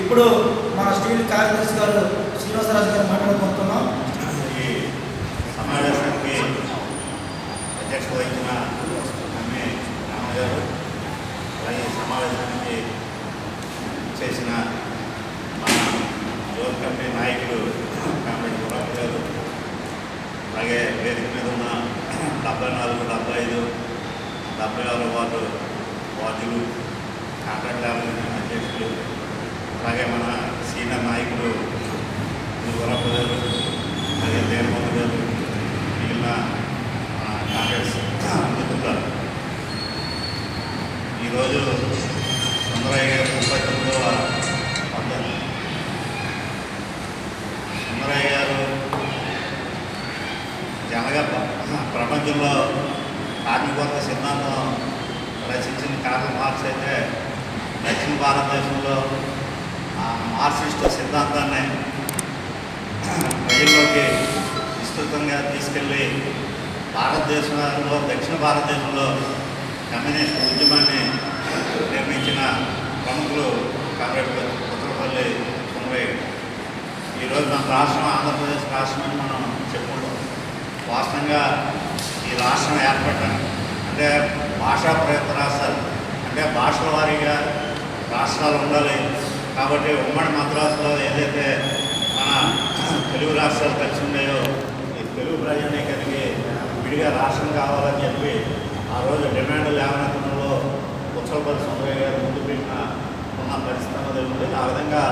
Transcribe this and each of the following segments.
ఇప్పుడు మన స్టీల్ కార్యదర్శి గారు శ్రీనివాసరాజు గారు మాట్లాడుకుంటున్నాం. ఈ సమావేశానికి అధ్యక్షత వహించిన అమ్మే గారు అలాగే సమావేశానికి చేసిన మన యువ కంపెనీ నాయకులు కామెడీ గురాబు గారు అలాగే వేదిక మీద ఉన్న డెబ్బై నాలుగు డెబ్బై ఐదు డెబ్బై ఆరు వార్డు వార్డులు కాంట్రాక్ట్ ల్యాబ్ అధ్యక్షులు అలాగే మన సీనియర్ నాయకులు గురప్ప గారు అలాగే దేవమోహన్ గారు మిగిలిన కాంగ్రెస్ మిత్రులు ఈరోజు భారతదేశంలో కమ్యూనిస్ట్ ఉద్యమాన్ని నిర్మించిన ప్రముఖులు కామ్రేడ్ పుత్రపల్లి సుందరయ్య ఈరోజు మన రాష్ట్రం ఆంధ్రప్రదేశ్ రాష్ట్రం అని మనం చెప్పుకుంటాం. వాస్తవంగా ఈ రాష్ట్రం ఏర్పడటానికి అంటే భాషా ప్రయత్న రాష్ట్రాలు. అంటే భాషల వారీగా రాష్ట్రాలు ఉండాలి. కాబట్టి ఉమ్మడి మద్రాసులో ఏదైతే మన తెలుగు రాష్ట్రాలు కలిసి ఉన్నాయో ఈ తెలుగు ప్రజానీకానికి విడిగా రాష్ట్రం కావాలని చెప్పి ఆ రోజు డిమాండ్ లేవనెత్తడంలో ఉత్సవపల్లి సుందరయ్య గారు ముందు పెట్టిన ఉన్న పరిస్థితి అన్నది ఉంది ఆ విధంగా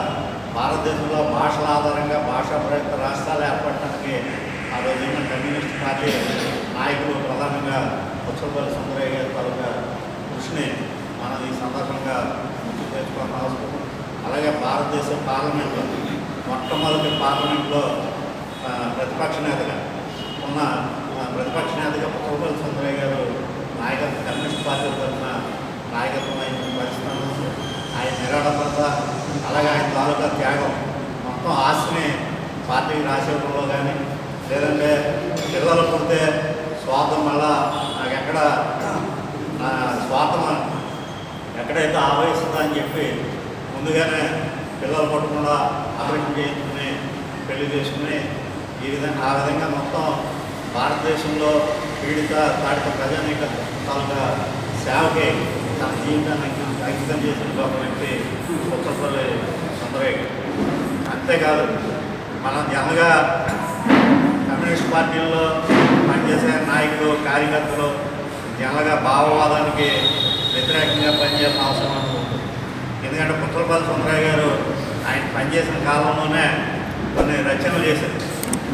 భారతదేశంలో భాషల ఆధారంగా భాషా ప్రయుక్త రాష్ట్రాలు ఏర్పడటానికి ఆ రోజు ఉన్న కమ్యూనిస్ట్ పార్టీ నాయకులు ప్రధానంగా ఉత్సవపల్లి సుందరయ్య గారి పరంగా కృషిని మనం ఈ సందర్భంగా గుర్తు తెచ్చుకోవాల్సిన అవసరం అలాగే భారతదేశ పార్లమెంట్లో మొట్టమొదటి పార్లమెంట్లో ప్రతిపక్ష నేతగా ఉన్న ప్రతిపక్ష నేతగా కోపల సుందరయ్య గారు నాయకత్వం కమ్యూనిస్ట్ పార్టీ తరఫున నాయకత్వం ఆయన పరిస్థితి ఆయన నిరాడపడత అలాగే ఆయన తాలూకా త్యాగం. మొత్తం ఆస్తిని పార్టీకి రాసేవడంలో కానీ లేదంటే పిల్లలు పుడితే స్వార్థం వల్ల నాకు ఎక్కడ నా స్వార్థం ఎక్కడైతే ఆవహిస్తుందో అని చెప్పి ముందుగానే పిల్లలు పట్టకుండా ఆపరేషన్ చేయించుకుని పెళ్ళి చేసుకుని ఈ విధంగా ఆ విధంగా మొత్తం భారతదేశంలో పీడిత తాడిత ప్రజానీక తాలూకా సేవకి తన జీవితాన్ని అంకితం చేసిన ఒక వ్యక్తి ఉత్తరపల్లి సుందరయ్య అంతేకాదు మనం జనగా కమ్యూనిస్ట్ పార్టీల్లో పనిచేసే నాయకులు కార్యకర్తలు జనగా భావవాదానికి వ్యతిరేకంగా పనిచేసిన అవసరం అనుకుంటుంది ఎందుకంటే పుత్రపల్లి సుందరయ్య గారు ఆయన పనిచేసిన కాలంలోనే కొన్ని రచనలు చేశారు.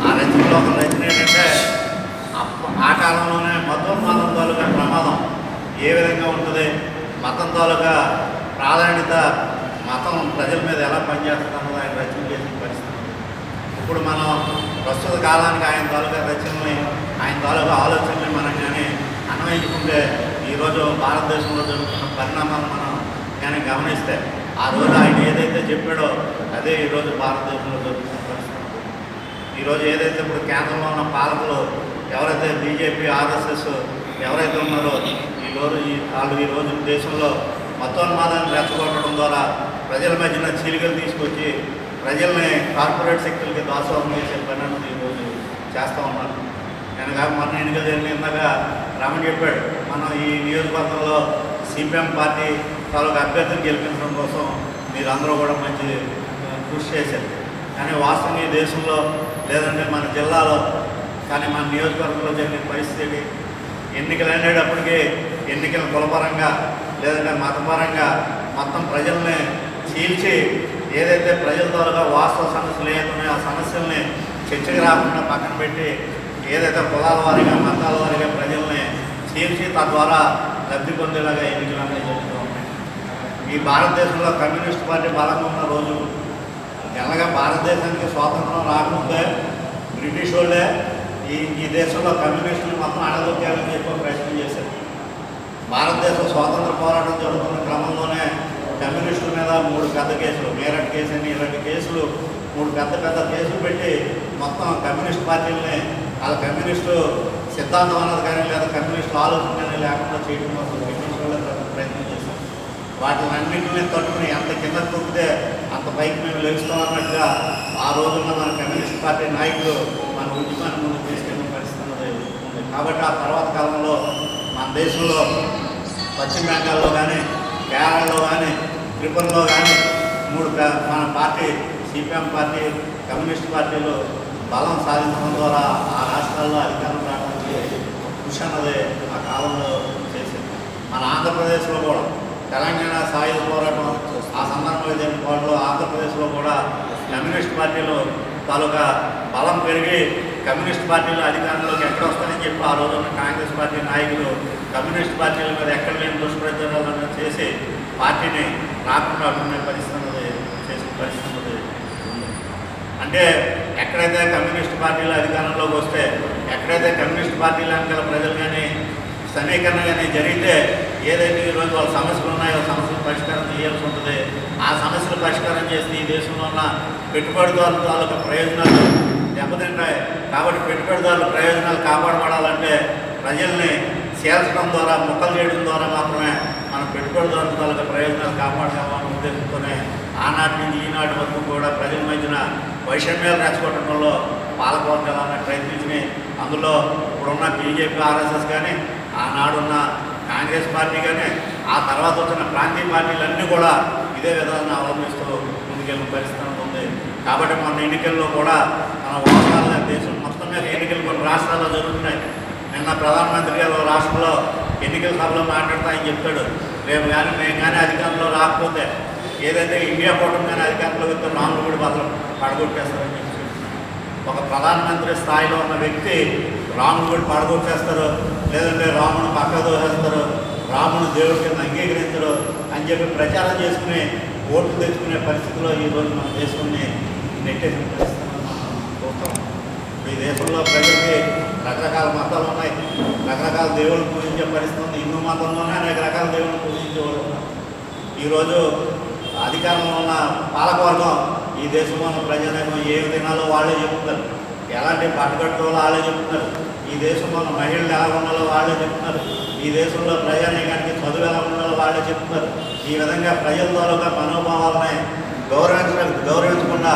ఆ రచనలో ఒక రచన ఏంటంటే ఆ కాలంలోనే మతం మతం తాలూకా ప్రమాదం ఏ విధంగా ఉంటుంది? మతం తాలూకా ప్రాధాన్యత మతం ప్రజల మీద ఎలా పనిచేస్తుందన్నది ఆయన రచన చేసిన పరిస్థితి. ఇప్పుడు మనం ప్రస్తుత కాలానికి ఆయన తాలూకా రచనల్ని ఆయన తాలూకా ఆలోచనల్ని మనం కానీ అన్వయించుకుంటే ఈరోజు భారతదేశంలో జరుగుతున్న పరిణామాలు మనం కానీ గమనిస్తే ఆ రోజు ఆయన ఏదైతే చెప్పాడో అదే ఈరోజు భారతదేశంలో జరుగుతున్న పరిస్థితి. ఈరోజు ఏదైతే ఇప్పుడు కేంద్రంలో ఉన్న పాలకులు ఎవరైతే బీజేపీ ఆర్ఎస్ఎస్ ఎవరైతే ఉన్నారో ఈ రోజు ఈ వాళ్ళు ఈ రోజు దేశంలో మతోన్మాదాన్ని రెచ్చగొట్టడం ద్వారా ప్రజల మధ్యన చీలికలు తీసుకొచ్చి ప్రజల్ని కార్పొరేట్ శక్తులకి దాసోహం చేసే పని ఈరోజు చేస్తూ ఉన్నారు. నేను కాక మన ఎన్నికలు జరిగిన ఇందాక రమణ చెప్పాడు మనం ఈ నియోజకవర్గంలో సిపిఎం పార్టీ తాలూకు అభ్యర్థిని గెలిపించడం కోసం మీరందరూ కూడా మంచి కృషి చేశారు. కానీ వాస్తవం ఈ దేశంలో లేదంటే మన జిల్లాలో కానీ మన నియోజకవర్గంలో జరిగిన పరిస్థితి ఎన్నికలు అనేటప్పటికీ ఎన్నికల కులపరంగా లేదంటే మతపరంగా మొత్తం ప్రజల్ని చీల్చి ఏదైతే ప్రజల ద్వారా వాస్తవ సమస్యలు ఏదైతున్నాయో ఆ సమస్యల్ని చర్చకు రాకుండా పక్కన పెట్టి ఏదైతే కులాల వారీగా మతాల వారీగా ప్రజల్ని చీల్చి తద్వారా లబ్ధి పొందేలాగా ఎన్నికలు అనేవి జరుగుతూ ఉన్నాయి. ఈ భారతదేశంలో కమ్యూనిస్ట్ పార్టీ బలంగా ఉన్న రోజు ఎలాగ భారతదేశానికి స్వాతంత్రం రాకముందే బ్రిటిష్ వాళ్ళే ఈ ఈ దేశంలో కమ్యూనిస్టులు మొత్తం అడగొట్టాలని చెప్పి ప్రయత్నం చేశారు. భారతదేశం స్వాతంత్ర పోరాటం జరుగుతున్న క్రమంలోనే కమ్యూనిస్టుల మీద మూడు పెద్ద కేసులు మేరట్ కేసు అని ఇలాంటి కేసులు మూడు పెద్ద పెద్ద కేసులు పెట్టి మొత్తం కమ్యూనిస్ట్ పార్టీలని వాళ్ళ కమ్యూనిస్టు సిద్ధాంతం అన్నది కానీ లేదా కమ్యూనిస్టులు ఆలోచన కానీ లేకుండా చేయడం కోసం బ్రిటిష్ ప్రయత్నం చేశాం వాటిని అన్నింటినీ తట్టుకుని ఎంత కింద తొక్కితే అంత పైకి మేము లెగుస్తాం అన్నట్టుగా ఆ రోజుల్లో మన కమ్యూనిస్ట్ పార్టీ నాయకులు మన ఉద్యమాన్ని ముందు తీసుకెళ్ళిన పరిస్థితి ఉన్నది ఉంది కాబట్టి ఆ తర్వాత కాలంలో మన దేశంలో పశ్చిమ బెంగాల్లో కానీ కేరళలో కానీ త్రిపురలో కానీ మూడు మన పార్టీ సిపిఎం పార్టీ కమ్యూనిస్ట్ పార్టీలు బలం సాధించడం ద్వారా ఆ రాష్ట్రాల్లో అధికారం రావడానికి కృషి అన్నది ఆ కాలంలో చేసింది. మన ఆంధ్రప్రదేశ్లో కూడా తెలంగాణ సాయుధ పోరాటం ఆ సందర్భంలో జరిగిన పోరాటంలో ఆంధ్రప్రదేశ్లో కూడా కమ్యూనిస్ట్ పార్టీలు తాలూకా బలం పెరిగి కమ్యూనిస్ట్ పార్టీలు అధికారంలోకి ఎక్కడ వస్తారని చెప్పి ఆ రోజున కాంగ్రెస్ పార్టీ నాయకులు కమ్యూనిస్ట్ పార్టీల మీద ఎక్కడ లేని దుష్ప్రచారాలను చేసి పార్టీని రాకుండా అడుగునే పరిస్థితి చేసే చేసిన పరిస్థితి అంటే ఎక్కడైతే కమ్యూనిస్ట్ పార్టీలు అధికారంలోకి వస్తే ఎక్కడైతే కమ్యూనిస్ట్ పార్టీల వెనకాల ప్రజలు కానీ సమీకరణ కానీ జరిగితే ఏదైతే ఈరోజు వాళ్ళ సమస్యలు ఉన్నాయో సమస్యలు పరిష్కారం చేయాల్సి ఉంటుంది. ఆ సమస్యలు పరిష్కారం చేస్తే ఈ దేశంలో ఉన్న పెట్టుబడిదారుల తాలూకా ప్రయోజనాలు దెబ్బతింటాయి. కాబట్టి పెట్టుబడిదారుల ప్రయోజనాలు కాపాడబడాలంటే ప్రజల్ని చేర్చడం ద్వారా మొక్కలు చేయడం ద్వారా మాత్రమే మనం పెట్టుబడిదారుల తాలూకా ప్రయోజనాలు కాపాడగలమనే ఉద్దేశంతోనే ఆనాటి నుంచి ఈనాటి వరకు కూడా ప్రజల మధ్యన వైషమ్యాలు రెచ్చగొట్టడంలో పాల్గొనగలన్న ప్రయత్నించి అందులో ఇప్పుడున్న బీజేపీ ఆర్ఎస్ఎస్ కానీ ఆనాడున్న కాంగ్రెస్ పార్టీ కానీ ఆ తర్వాత వచ్చిన ప్రాంతీయ పార్టీలన్నీ కూడా ఇదే విధానాన్ని అవలంబిస్తూ ముందుకెళ్ళిన పరిస్థితి ఉంది. కాబట్టి మొన్న ఎన్నికల్లో కూడా మన వాతావరణ దేశం మొత్తం మీద ఎన్నికలు కొన్ని రాష్ట్రాల్లో జరుగుతున్నాయి. నిన్న ప్రధానమంత్రి గారు రాష్ట్రంలో ఎన్నికల సభలో మాట్లాడుతా అని చెప్తాడు. రేపు కానీ మేము కానీ అధికారంలో రాకపోతే ఏదైతే ఇండియా పోవడం కానీ అధికారంలోకి వస్తే రాములు కూడా బదులు పడగొట్టేస్తారని చెప్పి ఒక ప్రధానమంత్రి స్థాయిలో ఉన్న వ్యక్తి రాముడు కూడా పడగొట్టేస్తారు. లేదంటే రాముడు పక్క దోసేస్తారు రాముడు దేవుడి కింద అంగీకరించరు అని చెప్పి ప్రచారం చేసుకుని ఓట్లు తెచ్చుకునే పరిస్థితిలో ఈరోజు మనం చేసుకుని నెట్టేసిన పరిస్థితి. ఈ దేశంలో ప్రజలకి రకరకాల మతాలు ఉన్నాయి. రకరకాల దేవుళ్ళు పూజించే పరిస్థితి ఉంది. హిందూ మతంలోనే అనేక రకాల దేవుళ్ళు పూజించేవాళ్ళు ఈరోజు అధికారంలో ఉన్న పాలకవర్గం ఈ దేశంలో ఉన్న ప్రజలేమో ఏ తినాలో వాళ్ళే చెప్తున్నారు. ఎలాంటి పట్టుకట్టుకోవాలో వాళ్ళే చెప్తున్నారు. ఈ దేశంలో ఉన్న మహిళలు ఎలా ఉండాలో వాళ్ళే చెప్తున్నారు. ఈ దేశంలో ప్రజానీకానికి చదువు ఎలా ఉండాలో వాళ్ళే చెప్తున్నారు. ఈ విధంగా ప్రజల ద్వారా మనోభావాలని గౌరవించడానికి గౌరవించకుండా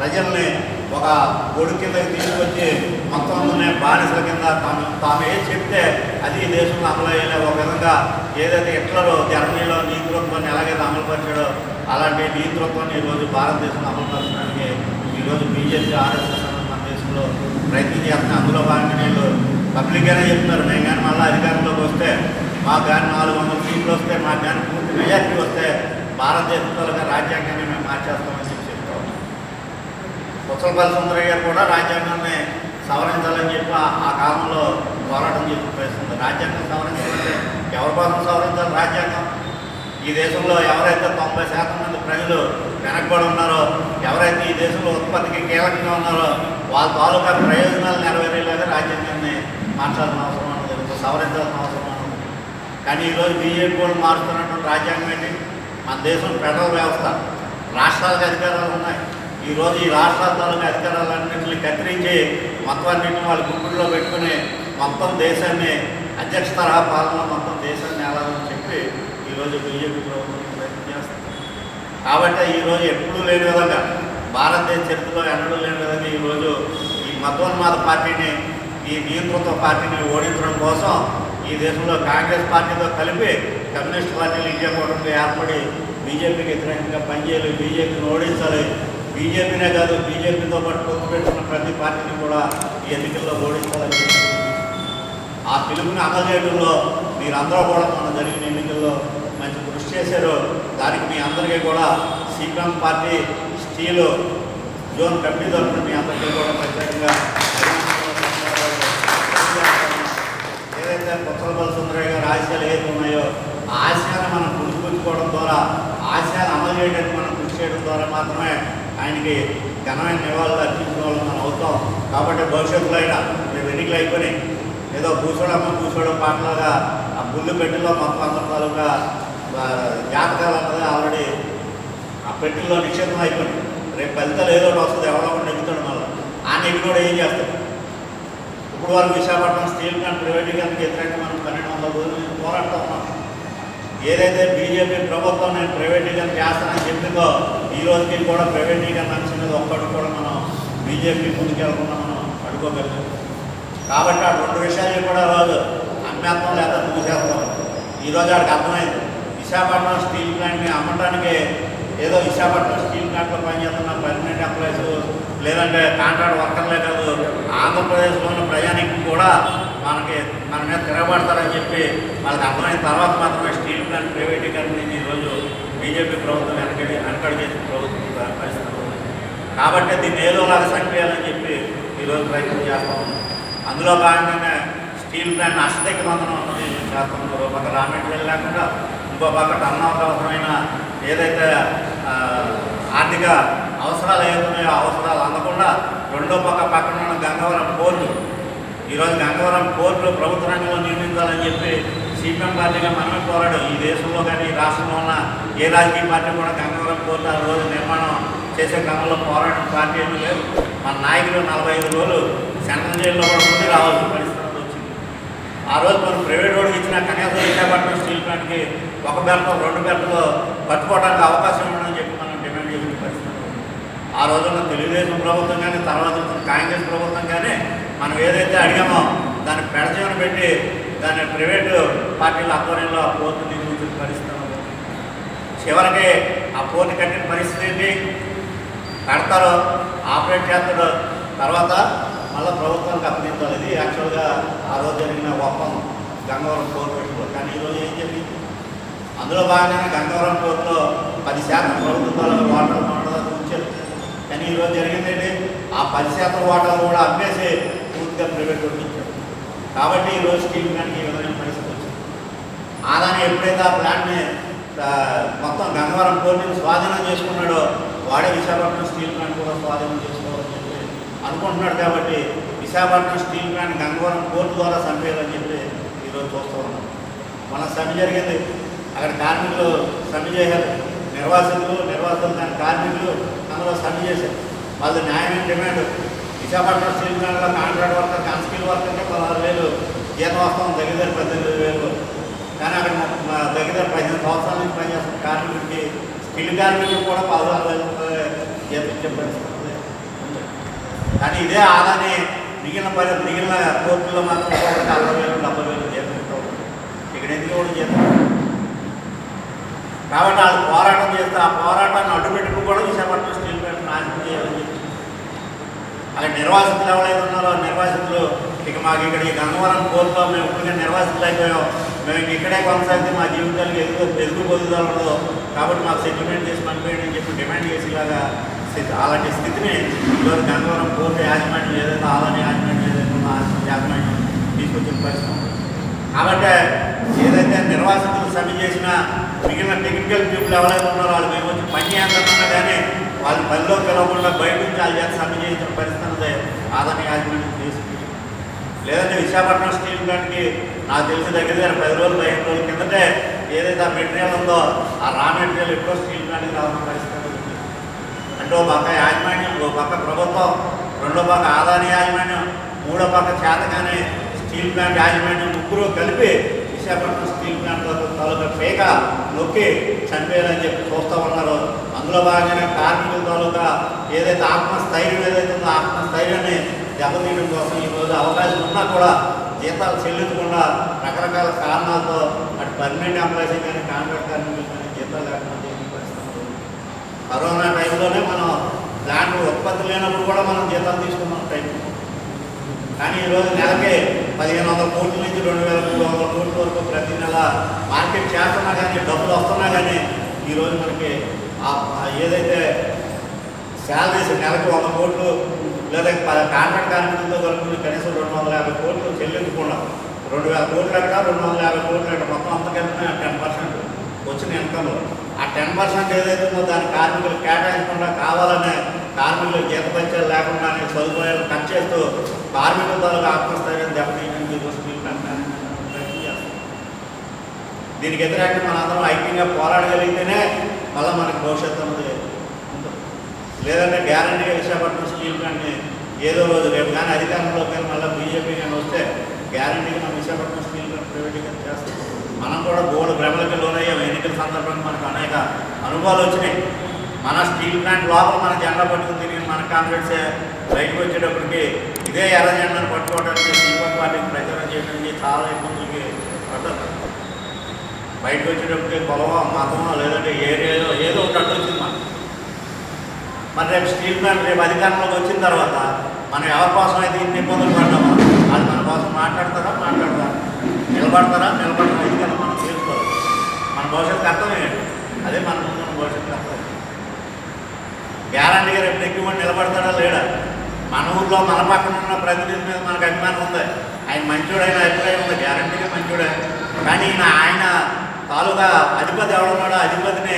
ప్రజల్ని ఒక కొడుకు కిందకి తీసుకొచ్చి మొత్తం అందరినీ బానిసల కింద తాము తాము ఏం చెప్తే అది ఈ దేశంలో అమలు అయ్యేలా ఒక విధంగా ఏదైతే హిట్లర్ జర్మనీలో నీతిత్వాన్ని ఎలాగైతే అమలుపరిచాడో అలాంటి నీతిత్వాన్ని ఈరోజు భారతదేశంలో అమలుపరచడానికి ఈరోజు బీజేపీ ఆర్ఎస్ఎస్ మన దేశంలో ప్రయత్నం చేస్తున్నాయి అందులో భాగంగా వీళ్ళు పబ్లిక్గానే చెప్తున్నారు. మేము కానీ మళ్ళీ అధికారంలోకి వస్తే మా కానీ నాలుగు వందల సీట్లు వస్తే మాకు కానీ పూర్తి మెజార్టీ వస్తే భారతదేశంలో రాజ్యాంగాన్ని మేము మార్చేస్తామని చెప్పి చెప్తాం పుచ్చలపల్లి సుందరయ్య గారు కూడా రాజ్యాంగాన్ని సవరించాలని చెప్పి ఆ- కాలంలో పోరాటం చేసి ప్రయత్నిస్తుంది రాజ్యాంగం సవరించాలంటే ఎవరి కోసం సవరించాలి రాజ్యాంగం? ఈ దేశంలో ఎవరైతే తొంభై శాతం మంది ప్రజలు వెనకబడి ఉన్నారో ఎవరైతే ఈ దేశంలో ఉత్పత్తికి కీలకంగా ఉన్నారో వాళ్ళ తాలూకా ప్రయోజనాలు నెరవేరేలాగా రాజ్యాంగాన్ని మార్చాల్సిన అవసరం ఉన్నది సవరించాల్సిన అవసరం ఉన్నది కానీ ఈరోజు బీజేపీ కూడా మారుతున్నటువంటి రాజ్యాంగం ఏంటి? మన దేశం ఫెడరల్ వ్యవస్థ రాష్ట్రాలకు అధికారాలు ఉన్నాయి. ఈరోజు ఈ రాష్ట్రాల తాలూకా అధికారాలన్నింటినీ కత్తిరించి మొత్తం అన్నింటిని వాళ్ళ గుంపుల్లో పెట్టుకుని మొత్తం దేశాన్ని అధ్యక్ష తరహా పాలన మొత్తం దేశాన్ని ఎలాగని చెప్పి ఈరోజు బీజేపీ ప్రభుత్వం ప్రయత్నం చేస్తుంది. కాబట్టి ఈరోజు ఎప్పుడూ లేని విధంగా భారతదేశ చరిత్రలో ఎన్నడూ లేని విధంగా ఈరోజు ఈ మతోన్మాద పార్టీని ఈ నియంతృత్వ పార్టీని ఓడించడం కోసం ఈ దేశంలో కాంగ్రెస్ పార్టీతో కలిపి కమ్యూనిస్ట్ పార్టీలు ఇండియా కూటమిగా ఏర్పడి బీజేపీకి వ్యతిరేకంగా పనిచేయాలి బీజేపీని ఓడించాలి బీజేపీనే కాదు బీజేపీతో పాటు పొత్తు పెట్టుకున్న ప్రతి పార్టీని కూడా ఈ ఎన్నికల్లో ఓడించాలని ఆ పిలుపుని అమలు చేయడంలో మీరందరూ కూడా మన జరిగిన ఎన్నికల్లో మంచి కృషి చేశారు. దానికి మీ అందరికీ కూడా CPM party steel zone committee తరఫున మీ అందరికీ కూడా ప్రత్యేకంగా ఏదైతే కొత్తలపల్లి సుందరయ్య గారు ఆశయాలు ఏదైతే ఉన్నాయో ఆ ఆశయాన్ని మనం గుర్తుపుచ్చుకోవడం ద్వారా ఆశయాన్ని అమలు చేయడానికి మనం కృషి చేయడం ద్వారా మాత్రమే ఆయనకి ఘనమైన నివాళులు అర్పించిన వాళ్ళు మనం అవుతాం. కాబట్టి భవిష్యత్తులో అయినా రేపు ఎన్నికలు అయిపోయి ఏదో కూర్చోడమ్మ కూర్చోవడం పాటలాగా ఆ బుల్లు పెట్టెలో మొత్తం అందరి తాలూకా జాతకాలు అన్నది ఆల్రెడీ ఆ పెట్టెల్లో నిక్షేపం అయిపోయింది రేపు ఫలితాలు ఏదో ఒకటి వస్తుంది ఎవరో ఒకటి నెగ్గుతాడు మళ్ళీ. ఆ నెగ్గినోడు ఏం చేస్తాడు? ఇప్పుడు వరకు విశాఖపట్నం స్టీల్ ప్లాంట్ ప్రైవేటీకరణకు వ్యతిరేకంగా మనం పన్నెండు వందల రోజులు పోరాడుతూ ఉన్నాం. ఏదైతే బీజేపీ ప్రభుత్వం నేను ప్రైవేటీకరణ చేస్తానని చెప్పిందో ఈ రోజుకి కూడా ప్రైవేటీకరణ వచ్చినది ఒక్కటి కూడా మనం బీజేపీ ముందుకెళ్ళకుండా మనం అడుకోగలిగాం. కాబట్టి ఆ రెండు విషయాలు కూడా రోజు అమ్మేత్వం లేదా మూసేస్తాం ఈరోజు ఆడికి అర్థమైంది. విశాఖపట్నం స్టీల్ ప్లాంట్ని అమ్మటానికి ఏదో విశాఖపట్నం స్టీల్ ప్లాంట్లో పనిచేస్తున్న పర్మనెంట్ ఎంప్లాయీస్ లేదంటే కాంట్రాక్ట్ వర్కర్లే కాదు ఆంధ్రప్రదేశ్లోని ప్రయాణికులు కూడా మనకి మన మీద తిరగబడతారని చెప్పి వాళ్ళకి అర్థమైన తర్వాత మాత్రమే స్టీల్ ప్లాంట్ ప్రైవేటీకరణ ఈరోజు బీజేపీ ప్రభుత్వం వెనకడి వెనకడి చేసిన ప్రభుత్వం పరిస్థితులు కాబట్టి దీన్ని ఏదోలాగా చనిపోయాలని చెప్పి ఈరోజు ప్రయత్నం చేస్తా ఉన్నాం. అందులో భాగంగానే స్టీల్ ప్లాంట్ అష్టకి మందనం ఉన్నది చేస్తున్నారు ఒక పక్క రా మెటీరియల్ లేకుండా ఇంకో పక్క టర్నోవర్ అవసరమైన ఏదైతే ఆర్థిక అవసరాలు ఏదో అవసరాలు అందకుండా రెండో పక్క పక్కన ఉన్న గంగవరం పోర్టు ఈరోజు గంగవరం కోర్టులో ప్రభుత్వ రంగంలో నిర్మించాలని చెప్పి సిపిఎం పార్టీగా మనమే పోరాడు ఈ దేశంలో కానీ ఈ రాష్ట్రంలో ఉన్న ఏ రాజకీయ పార్టీ కూడా గంగవరం కోర్టు ఆ రోజు నిర్మాణం చేసే క్రమంలో పోరాటం పార్టీ ఏమీ లేదు. మన నాయకులు నలభై ఐదు రోజులు సెంట్రల్ జైల్లో కూడా ముందు రావాల్సిన పరిస్థితి వచ్చింది. ఆ రోజు మనం ప్రైవేట్ రోడ్డు ఇచ్చిన కనీసం విశాఖపట్నం స్టీల్ ప్లాంట్కి ఒక బెల్ట్ రెండు బెల్ట్లో పట్టుకోవడానికి అవకాశం ఉండదని చెప్పి మనం డిమాండ్ చేసిన పరిస్థితి. ఆ రోజున తెలుగుదేశం ప్రభుత్వం కానీ తర్వాత కాంగ్రెస్ ప్రభుత్వం కానీ మనం ఏదైతే అడిగామో దాన్ని పెడజీవన పెట్టి దాన్ని ప్రైవేటు పార్టీల ఆధ్వర్యంలో ఆ పోర్టు నిర్మించిన పరిస్థితి చివరికి ఆ పోర్టు కట్టిన పరిస్థితి ఏంటి? కడతారు ఆపరేట్ చేస్తారు. తర్వాత మళ్ళీ ప్రభుత్వానికి అప్పగించాలి. ఇది యాక్చువల్గా ఆ రోజు జరిగిన ఒప్పందం గంగవరం పోర్టు పెట్టుకో. కానీ ఈరోజు ఏం జరిగింది? అందులో భాగంగానే గంగవరం పోర్టులో పది శాతం ప్రభుత్వాలు వాటర్ వాటర్ ఉంచారు కానీ ఈరోజు జరిగింది ఏంటి? ఆ పది శాతం వాటర్ కూడా అమ్మేసి పూర్తిగా ప్రైవేట్ ఇచ్చారు కాబట్టి ఈరోజు స్టీల్ ప్లాంట్కి ఈ విధమైన పరిస్థితి వచ్చింది. ఆదాని ఎప్పుడైతే ఆ ప్లాంట్ని మొత్తం గంగవరం పోర్టుని స్వాధీనం చేసుకున్నాడో వాడే విశాఖపట్నం స్టీల్ ప్లాంట్ కూడా స్వాధీనం చేసుకోవాలని చెప్పి అనుకుంటున్నాడు కాబట్టి Visakhapatnam steel plant Gangavaram port ద్వారా చంపేయాలని చెప్పి ఈరోజు చూస్తూ ఉన్నాం. మన సమ్మె జరిగింది. అక్కడ కార్మికులు సమ్మె చేశారు. నిర్వాసితులు నిర్వాసితులు దాని కార్మికులు అందులో సమ్మె చేశారు. వాళ్ళు న్యాయమైన డిమాండ్ విశాఖపట్నం స్టీల్ ప్లాంట్లో కాంట్రాక్ట్ వర్కర్ అన్స్కిల్ వర్కర్కి పదహారు వేలు జీతం వస్తాం దగ్గర పద్దెనిమిది వేలు కానీ అక్కడ దగ్గర పదిహేను సంవత్సరాల నుంచి పనిచేస్తున్న కార్మికుడికి స్కిల్ కార్మికుడికి కూడా పదహారు వేలు జీతం ఇచ్చే కానీ ఇదే ఆదాని మిగిలిన పని మిగిలిన కోర్టుల్లో మాత్రం అరవై వేలు డెబ్బై వేలు జీతం ఇస్తూ ఇక్కడ ఎందుకు కూడా జీతం? కాబట్టి వాళ్ళు పోరాటం చేస్తే ఆ పోరాటాన్ని అడ్డుపెట్టుకు కూడా విశాఖపట్నం స్టీల్ ప్లాంట్ నాశనం చేయాలని అక్కడ నిర్వాసితులు ఎవరైనా ఉన్నారో నిర్వాసితులు ఇక మాకు ఇక్కడ ఈ గంగవరం కోర్టులో మేము ఇప్పటికే నిర్వాసితులు అయిపోయాం. మేము ఇక్కడే కొనసాగితే మా జీవితాలకు ఎదుగు ఎదుగు పొందుదలదు ఉండదు కాబట్టి మాకు సెటిల్మెంట్ చేసి పంపేయండి అని చెప్పి డిమాండ్ చేసేలాగా స్థితి అలాంటి స్థితిని ఈరోజు గంగవరం కోర్టు యాజమాన్యం ఏదైతే ఆలని యాజమాన్యం ఏదైతే యాజమాన్యం తీసుకొచ్చిన పరిస్థితి. కాబట్టి ఏదైతే నిర్వాసితులు సమ్మె చేసినా మిగిలిన టెక్నికల్ పీపుల్ ఎవరైతే ఉన్నారో వాళ్ళు మేము వచ్చి పని చేయాలనుకున్నా కానీ వాళ్ళు పనిలో పిలవకుండా బయట నుంచి వాళ్ళు చేత సమ్మె చేయించిన పరిస్థితి ఉన్నది ఆదాని యాజమాన్యం తీసుకుని లేదంటే విశాఖపట్నం స్టీల్ ప్లాంట్కి నాకు తెలిసి దగ్గర దగ్గర పది రోజులు పదిహేను రోజుల కిందటే ఏదైతే ఆ మెటీరియల్ ఉందో ఆ రా మెటీరియల్ ఎప్పుడో స్టీల్ ప్లాంట్కి రావాల్సిన పరిస్థితి ఉంది. అంటే ఒక పక్క యాజమాన్యం ఒక పక్క ప్రభుత్వం రెండో పక్క ఆదాని యాజమాన్యం మూడో పక్క చేతగానే స్టీల్ ప్లాంట్ యాజమాన్యం ముగ్గురు కలిపి విశాఖపట్నం స్టీల్ ప్లాంట్ తాలూకా పేక నొక్కి చనిపోయారని చెప్పి చూస్తూ ఉన్నారు. అందులో భాగంగానే కార్మికుల తాలూకా ఏదైతే ఆత్మస్థైర్యం ఏదైతే ఉందో ఆత్మస్థైర్యాన్ని దెబ్బతీయడం కోసం ఈరోజు అవకాశం ఉన్నా కూడా జీతాలు చెల్లించకుండా రకరకాల కారణాలతో అటు పర్మనెంట్ ఎంప్లాయీస్ కానీ కాంట్రాక్ట్ కార్మికులు కానీ జీతాలు లేకుండా కరోనా టైంలోనే మనం దాంట్లో ఉత్పత్తి లేనప్పుడు కూడా మనం జీతాలు తీసుకున్నాం టైం కానీ ఈరోజు నెలకే పదిహేను వందల కోట్ల నుంచి రెండు వేల మూడు వందల కోట్ల వరకు ప్రతి నెల మార్కెట్ చేస్తున్నా కానీ డబ్బులు వస్తున్నా కానీ ఈరోజు మనకి ఏదైతే శాలరీస్ నెలకు వంద కోట్లు లేదా కాంట్రాక్ట్ కార్మికులతో కలుపుకుని కనీసం రెండు వందల యాభై కోట్లు చెల్లించకుండా రెండు వేల కోట్లు అక్కడ రెండు వందల యాభై కోట్లు అక్కడ మొత్తం అంతకంటే టెన్ పర్సెంట్ వచ్చిన ఇన్కమ్. ఆ టెన్ పర్సెంట్ ఏదైతే ఉందో దాని కార్మికులు కేటాయించకుండా కావాలనే కార్మికులు జీతపత్యాలు లేకుండానే సదుపాయాలు కట్ చేస్తూ కార్మికుల ద్వారా ఆత్మస్థైర్యం దెబ్బతీయడానికి దీనికి ఎదురంటే మన అందరం ఐక్యంగా పోరాడగలిగితేనే మళ్ళీ మనకి భవిష్యత్తు అనేది ఉంటుంది. లేదంటే గ్యారంటీగా విశాఖపట్నం స్టీల్ ప్లాంట్ని ఏదో రోజు రేపు కానీ అధికారంలోకి కానీ మళ్ళీ బీజేపీ కానీ వస్తే గ్యారంటీగా మనం విశాఖపట్నం స్టీల్ ప్లాంట్ ప్రైవేటీకరణ చేస్తాం. మనం కూడా గోల్డ్ భ్రమలకి లోనయ్యాం. ఎన్నికల సందర్భంగా మనకు అనేక అనుభవాలు వచ్చినాయి. మన స్టీల్ ప్లాంట్ లోపల మన జెండా పట్టుకుని తిరిగి మన కాన్ఫిడెన్స్ బయటకు వచ్చేటప్పటికి ఇదే ఎర్ర జెండాను పట్టుకోవడానికి సీఎం పార్టీకి ప్రచారం చేయడానికి చాలా ఇబ్బందులకి పడతారు బయటకు వచ్చేటప్పటికి పొలమో మతమో లేదంటే ఏరియాలో ఏదో ఒకటి అడ్డొచ్చింది వచ్చింది మరి రేపు స్టీల్ ప్లాంట్ రేపు అధికారంలోకి వచ్చిన తర్వాత మనం ఎవరి కోసం అయితే ఇన్ని ఇబ్బందులు పడ్డామో అది మన కోసం మాట్లాడతారా మాట్లాడతారా? నిలబడతారా? నిలబడతారా ఇది కదా మనం తెలుసుకోవాలి. మన భవిష్యత్తు అర్థమే అదే మన ముందు ఉన్న భవిష్యత్తు అర్థం గ్యారంటీగా గారు నెక్కిమని నిలబడతాడా? లేడా? మన ఊర్లో మన పక్కన ఉన్న ప్రతినిధి మీద మనకు అభిమానం ఉంది. ఆయన మంచోడైన అభిప్రాయం ఉంది? గ్యారంటీగా మంచోడే? కానీ ఆయన తాలూకా అధిపతి ఎవడున్నాడో అధిపతిని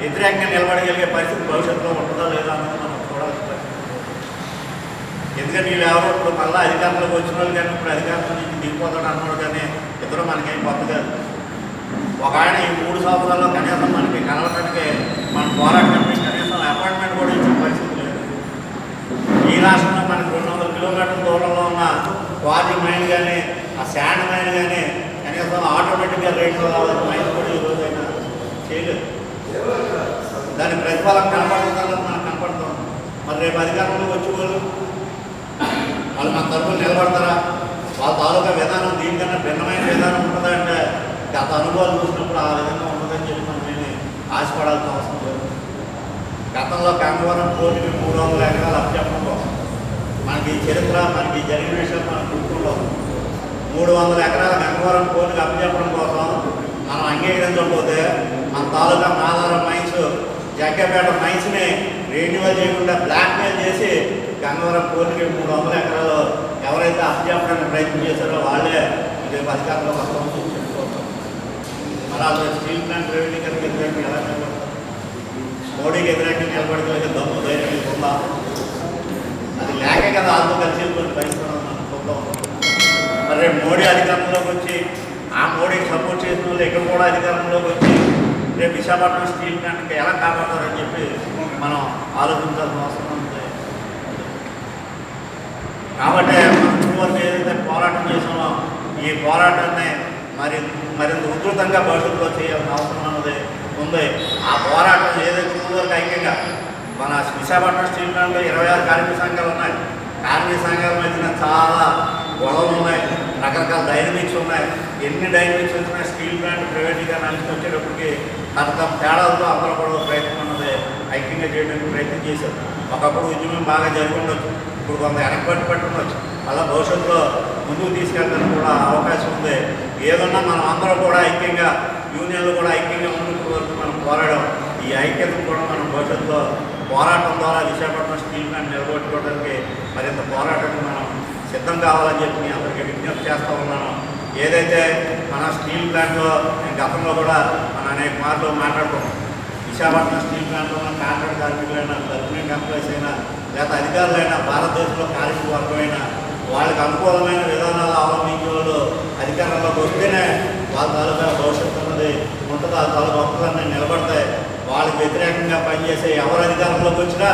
వ్యతిరేకంగా నిలబడగలిగే పరిస్థితి భవిష్యత్తులో ఉంటుందా లేదో అన్నది మనం చూడాల్సిన పరిస్థితి. ఎందుకంటే వీళ్ళు ఎవరు ఇప్పుడు మళ్ళీ అధికారంలోకి వచ్చిన వాళ్ళు కానీ ఇప్పుడు అధికారంలో నుంచి దిగిపోతాడు అన్నాడు కానీ ఇద్దరు మనకేం కొత్త కాదు. ఒక ఆయన ఈ మూడు సంవత్సరాల్లో కనీసం మనకి కలవటానికి మనం పోరాటం కనీసం కూడా పరిస్థితి లేదు. ఈ రాష్ట్రంలో మనకి రెండు వందల కిలోమీటర్ల దూరంలో ఉన్న క్వారీ మైన్ కానీ ఆ శాండ్ మైన్ కానీ కనీసం ఆటోమేటిక్గా రేట్లో రావాలి మైన్ కూడా ఈరోజైనా చేయలేదు. దాని ప్రతిఫలం కనపడుతుందని మనకు కనపడుతుంది మరి రేపు అధికారంలో వచ్చే వాళ్ళు వాళ్ళు మన తరఫున నిలబడతారా? వాళ్ళ తాలూకా విధానం దీనికన్నా భిన్నమైన విధానం ఉంటుందా అంటే గత అనుభవాలు చూసినప్పుడు ఆ విధంగా ఉంటుందని చెప్పి మనం ఆశపడాల్సిన అవసరం లేదు. గతంలో గంగవరం కోటికి మూడు వందల ఎకరాలు అప్పచెప్పడం కోసం మనకి ఈ చరిత్ర మనకి ఈ జరిగిన విషయం మన గుర్తుల్లో మూడు వందల ఎకరాల గంగవరం కోటికి అప్పచెప్పడం కోసం మనం అంగీకరించకపోతే మన తాలూకా నాదారం మైన్స్ జగ్గపేట మైన్స్ని రెన్యువల్ చేయకుండా బ్లాక్మెయిల్ చేసి గంగవరం కోటికి మూడు వందల ఎకరాలు ఎవరైతే అప్పచెప్పడానికి ప్రయత్నం చేశారో వాళ్ళే ఇదే పరిష్కారంలో వస్తామని చెప్పుకోవచ్చు మరి అసలు స్టీల్ ప్లాంట్ రెవెన్యూ కనుక ఎలా మోడీకి వ్యతిరేకంగా నిలబడగలిగే దమ్ము ధైర్యం మీకు అది లేకే కదా వాళ్ళతో కలిసి వెళ్ళిపోయిన మరి రేపు మోడీ అధికారంలోకి వచ్చి ఆ మోడీకి సపోర్ట్ చేసిన వాళ్ళు ఇక్కడ కూడా అధికారంలోకి వచ్చి రేపు విశాఖపట్నం స్టీల్ ప్లాంట్కి ఎలా కాపాడతారని చెప్పి మనం ఆలోచించాల్సిన అవసరం ఉంది. కాబట్టి మనం ఏదైతే పోరాటం చేసామో ఈ పోరాటాన్ని మరి మరింత ఉధృతంగా భవిష్యత్తులో చేయాల్సిన అవసరం ఉన్నది. ఉంది ఆ పోరాటం ఏదైతే ఇప్పటివరకు ఐక్యంగా మన విశాఖపట్నం స్టీల్ ప్లాంట్లో ఇరవై ఆరు కార్మిక సంఘాలు ఉన్నాయి. కార్మిక సంఘాల మధ్యన చాలా గొడవలు ఉన్నాయి. రకరకాల డైనమిక్స్ ఉన్నాయి. ఎన్ని డైనమిక్స్ వచ్చినా స్టీల్ ప్లాంట్ ప్రైవేట్గా నలిసి వచ్చేటప్పటికి తన తేడాలతో అందరూ కూడా ప్రయత్నం ఉన్నది ఐక్యంగా చేయడానికి ప్రయత్నం చేశారు. ఒకప్పుడు ఉద్యమం బాగా జరిగి ఉండొచ్చు ఇప్పుడు కొంత వెనకబట్టి పట్టి అలా భవిష్యత్తులో ముందుకు తీసుకెళ్ళడానికి కూడా అవకాశం ఉంది. ఏదన్నా మనం అందరూ కూడా ఐక్యంగా యూనియన్లు కూడా ఐక్యంగా పోరాడడం. ఈ ఐక్యతను కూడా మనం భవిష్యత్తులో పోరాటం ద్వారా విశాఖపట్నం స్టీల్ ప్లాంట్ నిలబెట్టుకోవడానికి మరింత పోరాటం మనం సిద్ధం కావాలని చెప్పి మీ అందరికీ విజ్ఞప్తి చేస్తూ ఉన్నాను. ఏదైతే మన స్టీల్ ప్లాంట్లో నేను గతంలో కూడా మన అనేక మార్లు మాట్లాడుకున్నాం. విశాఖపట్నం స్టీల్ ప్లాంట్లో ఉన్న కాంట్రాక్ట్ కార్మికులైనా పర్మనెంట్ ఎంప్లాయీస్ అయినా లేదా అధికారులైనా భారతదేశంలో కార్మిక వర్గమైనా వాళ్ళకి అనుకూలమైన విధానాలు అవలంబించే వాళ్ళు అధికారంలోకి వస్తేనే వాళ్ళ తాలూకా భవిష్యత్తు ఉన్నది ఉంటుంది తల తాలూకా నిలబడతాయి. వాళ్ళకి వ్యతిరేకంగా పనిచేసే ఎవరు అధికారంలోకి వచ్చినా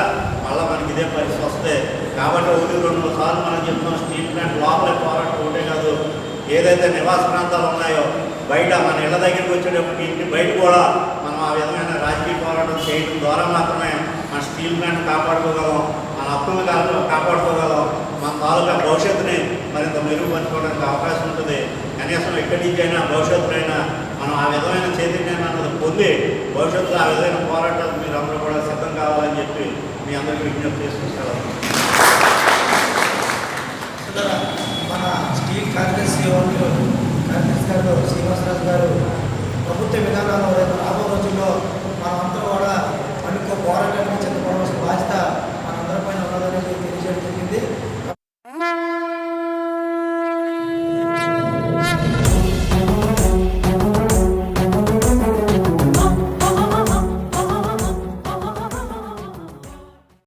మళ్ళీ మనకి ఇదే పరిస్థితి వస్తాయి కాబట్టి ఒకటి రెండు సార్లు మనం చెప్తున్నాం స్టీల్ ప్లాంట్ లోపల పోరాటం ఒకటే కాదు. ఏదైతే నివాస ప్రాంతాలు ఉన్నాయో బయట మన ఇళ్ళ దగ్గరికి వచ్చేటప్పుడు ఇంటి బయట కూడా మనం ఆ విధమైన రాజకీయ పోరాటం చేయడం ద్వారా మాత్రమే మన స్టీల్ ప్లాంట్ కాపాడుకోగలం మన అప్పుల కా- కాపాడుకోగలం మన తాలూకా భవిష్యత్తుని మరింత మెరుగుపరచుకోవడానికి అవకాశం ఉంటుంది. కనీసం ఎక్కడి నుంచి అయినా భవిష్యత్తునైనా ఉంది భవిష్యత్తులో ఆ విధమైన పోరాటాలు మీరు అందరూ కూడా సిద్ధం కావాలని చెప్పి మీ అందరికీ విజ్ఞప్తి చేసుకుంటారు మన స్టీల్ కాంగ్రెస్ కాంగ్రెస్ గారు శ్రీనివాసరాజు గారు ప్రభుత్వ విధానాలు రాబో రోజుల్లో మనమందరం కూడా అనుకో పోరాటానికి చెందుకోవడం బాధ్యత మనందరిపైన ఉన్నదనేది తెలియజేయడం జరిగింది.